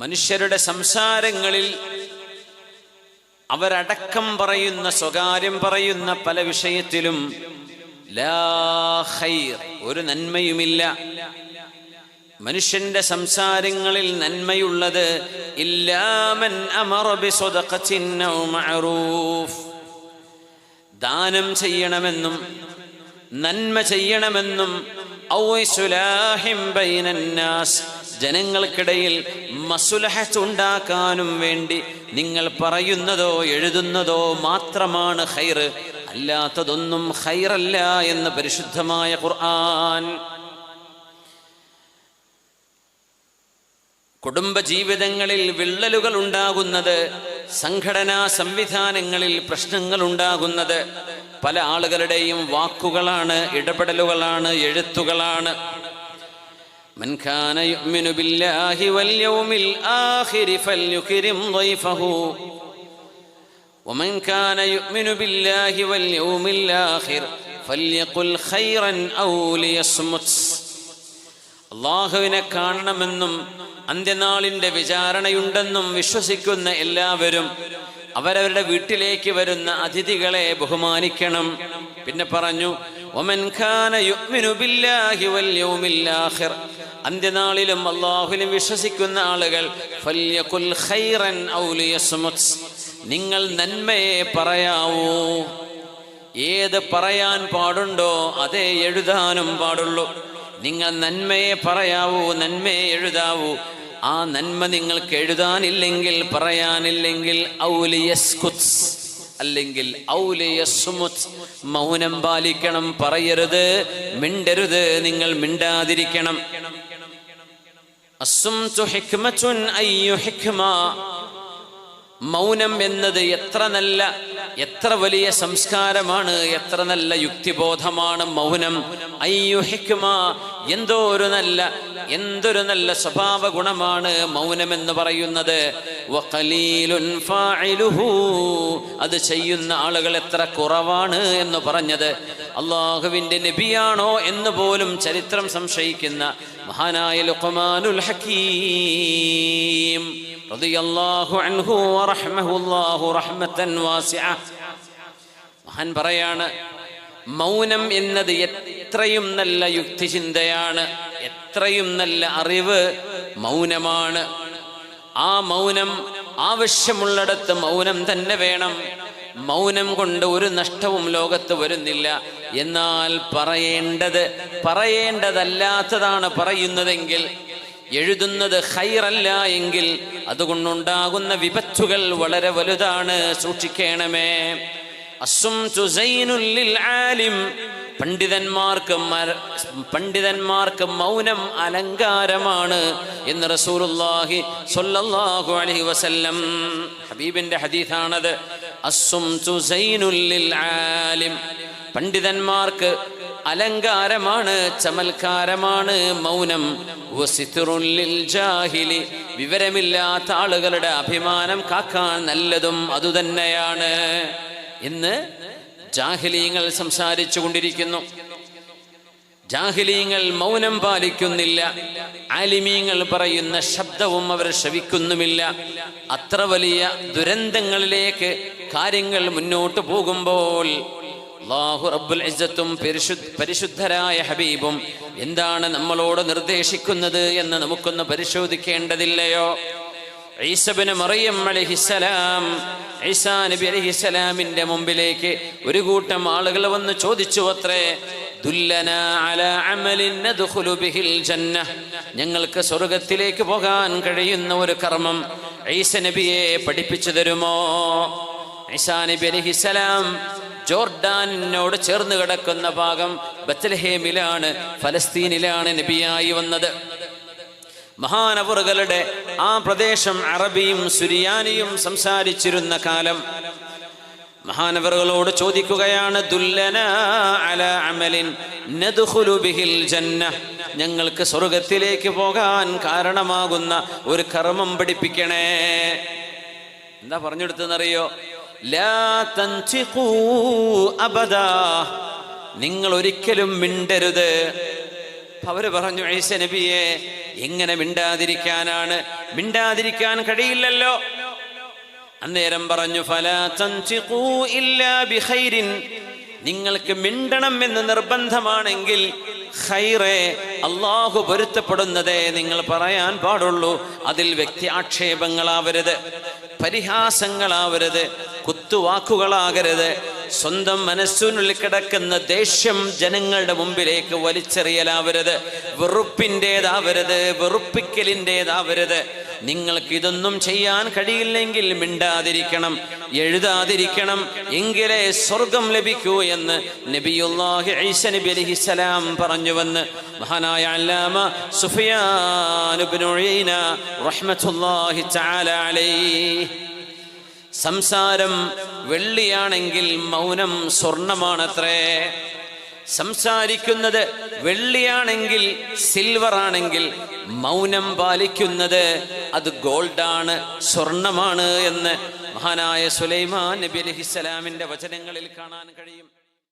മനുഷ്യരുടെ സംസാരങ്ങളിൽ അവരടക്കം പറയുന്ന സ്വകാര്യം പറയുന്ന പല വിഷയത്തിലും ഒരു നന്മയുമില്ല. മനുഷ്യന്റെ സംസാരങ്ങളിൽ നന്മയുള്ളത് ഇല്ലാമൻ ദാനം ചെയ്യണമെന്നും നന്മ ചെയ്യണമെന്നും ജനങ്ങൾക്കിടയിൽ മസുലഹത്ത് ഉണ്ടാക്കാനും വേണ്ടി നിങ്ങൾ പറയുന്നതോ എഴുതുന്നതോ മാത്രമാണ് ഖൈർ. അല്ലാത്തതൊന്നും ഹൈറല്ല എന്ന് പരിശുദ്ധമായ ഖുർആൻ കുടുംബജീവിതങ്ങളിൽ വിള്ളലുകൾ ഉണ്ടാകുന്നത് സംഘടനാ സംവിധാനങ്ങളിൽ പ്രശ്നങ്ങൾ ഉണ്ടാകുന്നത് പല ആളുകളുടെയും വാക്കുകളാണ് ഇടപെടലുകളാണ് എഴുത്തുകളാണ്. من كان يؤمن بالله واليوم الآخر فليكرم ضيفه ومن كان يؤمن بالله واليوم الآخر فليقل خيرا أو ليصمت അള്ളാഹുവിനെ കാണണമെന്നും അന്ത്യനാളിന്റെ വിചാരണയുണ്ടെന്നും വിശ്വസിക്കുന്ന എല്ലാവരും അവരവരുടെ വീട്ടിലേക്ക് വരുന്ന അതിഥികളെ ബഹുമാനിക്കണം പിന്നെ പറഞ്ഞു ഒമൻ ഖാന യുഅ്മിനു ബില്ലാഹി വൽ യൗമിൽ ആഖിർ അന്ത്യനാളിലും അള്ളാഹുലും വിശ്വസിക്കുന്ന ആളുകൾ ഖൈറൻ നിങ്ങൾ നന്മയെ പറയാവൂ. ഏത് പറയാൻ പാടുണ്ടോ അതേ എഴുതാനും പാടുള്ളൂ. നിങ്ങൾ നന്മയെ പറയാവൂ നന്മയെ എഴുതാവൂ. ആ നന്മ നിങ്ങൾക്ക് എഴുതാനില്ലെങ്കിൽ പറയാനില്ലെങ്കിൽ അല്ലെങ്കിൽ മൗനം പാലിക്കണം പറയരുത് മിണ്ടരുത് നിങ്ങൾ മിണ്ടാതിരിക്കണം അസ്സുംതു ഹിക്മത്തുൻ അയ്യു ഹിക്മ മൗനം എന്നത് എത്ര നല്ല എത്ര വലിയ സംസ്കാരമാണ് എത്ര നല്ല യുക്തിബോധമാണ് മൗനം അയ്യു ഹിക്മ എന്തോ ഒരു നല്ല എന്തൊരു നല്ല സ്വഭാവ ഗുണമാണ് മൗനം എന്ന് പറയുന്നത്. അത് ചെയ്യുന്ന ആളുകൾ എത്ര കുറവാണ് എന്ന് പറഞ്ഞത്. അള്ളാഹുവിന്റെ നബിയാണോ എന്ന് പോലും ചരിത്രം സംശയിക്കുന്ന മഹാനായ ലുഖമാനുൽ ഹക്കീം മഹാൻ പറയാണ് മൗനം എന്നത് എത്രയും നല്ല യുക്തിചിന്തയാണ് എത്രയും നല്ല അറിവ് മൗനമാണ്. ആ മൗനം ആവശ്യമുള്ളിടത്ത് മൗനം തന്നെ വേണം. മൗനം കൊണ്ട് ഒരു നഷ്ടവും ലോകത്ത് വരുന്നില്ല. എന്നാൽ പറയേണ്ടത് പറയേണ്ടതല്ലാത്തതാണ് പറയുന്നതെങ്കിൽ എഴുതുന്നത് ഹൈറല്ല എങ്കിൽ അതുകൊണ്ടുണ്ടാകുന്ന വിപത്തുകൾ വളരെ വലുതാണ്. സൂക്ഷിക്കണമേ. ആലിം പണ്ഡിതന്മാർക്ക് പണ്ഡിതന്മാർക്ക് മൗനം അലങ്കാരമാണ് എന്ന് റസൂലുള്ളാഹി സ്വല്ലല്ലാഹു അലൈഹി വസല്ലം ഹബീബിന്റെ ഹദീഥാണത് ആലിം. പണ്ഡിതന്മാർക്ക് അലങ്കാരമാണ് ചമൽക്കാരമാണ് മൗനം. ജാഹിലി. വിവരമില്ലാത്ത ആളുകളുടെ അഭിമാനം കാക്കാൻ നല്ലതും അതുതന്നെയാണ്. എന്ന് ജാഹിലീങ്ങൾ സംസാരിച്ചു കൊണ്ടിരിക്കുന്നു. ജാഹിലീങ്ങൾ മൗനം പാലിക്കുന്നില്ല. ആലിമീങ്ങൾ പറയുന്ന ശബ്ദവും അവർ ശ്രവിക്കുന്നുമില്ല അത്ര വലിയ ദുരന്തങ്ങളിലേക്ക് കാര്യങ്ങൾ മുന്നോട്ട് പോകുമ്പോൾ അല്ലാഹു റബ്ബുൽ ഇസ്സത്തും പരിശുദ്ധരായ ഹബീബും എന്താണ് നമ്മളോട് നിർദ്ദേശിക്കുന്നത് എന്ന് നമുക്കൊന്ന് പരിശോധിക്കേണ്ടതില്ലയോ? ഈസബിന് മറിയം അലഹിസലാം ഈസാ നബി അലഹിസലാമിന്റെ മുമ്പിലേക്ക് ഒരു കൂട്ടം ആളുകൾ വന്ന് ചോദിച്ചു അത്രേ ഞങ്ങൾക്ക് സ്വർഗത്തിലേക്ക് പോകാൻ കഴിയുന്ന ഒരു കർമ്മം ഐസ നബിയെ പഠിപ്പിച്ചു തരുമോ? ഐസാ നബി അലഹിസലാം ജോർഡാനിനോട് ചേർന്ന് കിടക്കുന്ന ഭാഗം ബത്തലഹേമിലാണ് ഫലസ്തീനിലാണ് നബിയായി വന്നത്. മഹാനവറുകളുടെ ആ പ്രദേശം അറബിയും സുരിയാനിയും സംസാരിച്ചിരുന്ന കാലം. മഹാനവറുകളോട് ചോദിക്കുകയാണ് ബിഹിൽ ഞങ്ങൾക്ക് സ്വർഗത്തിലേക്ക് പോകാൻ കാരണമാകുന്ന ഒരു കർമ്മം പഠിപ്പിക്കണേ. എന്താ പറഞ്ഞെടുത്തെന്നറിയോ നിങ്ങൾ ഒരിക്കലും മിണ്ടരുത്. അവർ പറഞ്ഞു ഐസ നബിയെ എങ്ങനെ മിണ്ടാതിരിക്കാനാണ്? മിണ്ടാതിരിക്കാൻ കഴിയില്ലല്ലോ. അന്നേരം പറഞ്ഞു നിങ്ങൾക്ക് മിണ്ടണം എന്ന് നിർബന്ധമാണെങ്കിൽ ഹൈറേ അള്ളാഹു പൊരുത്തപ്പെടുന്നതേ നിങ്ങൾ പറയാൻ പാടുള്ളൂ. അതിൽ വ്യക്തി ആക്ഷേപങ്ങളാവരുത് പരിഹാസങ്ങളാവരുത് കുത്തുവാക്കുകളാകരുത്. സ്വന്തം മനസ്സിനുള്ളിൽ കിടക്കുന്ന ദേഷ്യം ജനങ്ങളുടെ മുമ്പിലേക്ക് വലിച്ചെറിയലാവരുത്. വെറുപ്പിന്റെതാവരുത് വെറുപ്പിക്കലിന്റെതാവരുത്. നിങ്ങൾക്ക് ഇതൊന്നും ചെയ്യാൻ കഴിയില്ലെങ്കിൽ മിണ്ടാതിരിക്കണം എഴുതാതിരിക്കണം. എങ്കിലേ സ്വർഗം ലഭിക്കൂ എന്ന് നബിയുല്ലാഹി ഈസ നബി മഹാനായ അല്ലാമ സുഫിയാൻ ഇബ്നു ചാലാലൈ സംസാരം വെള്ളിയാണെങ്കിൽ മൗനം സ്വർണമാണത്രേ. സംസാരിക്കുന്നത് വെള്ളിയാണെങ്കിൽ സിൽവർ ആണെങ്കിൽ മൗനം പാലിക്കുന്നത് അത് ഗോൾഡാണ് സ്വർണമാണ് എന്ന് മഹാനായ സുലൈമാൻ നബി അലഹിസ്സലാമിന്റെ വചനങ്ങളിൽ കാണാൻ കഴിയും.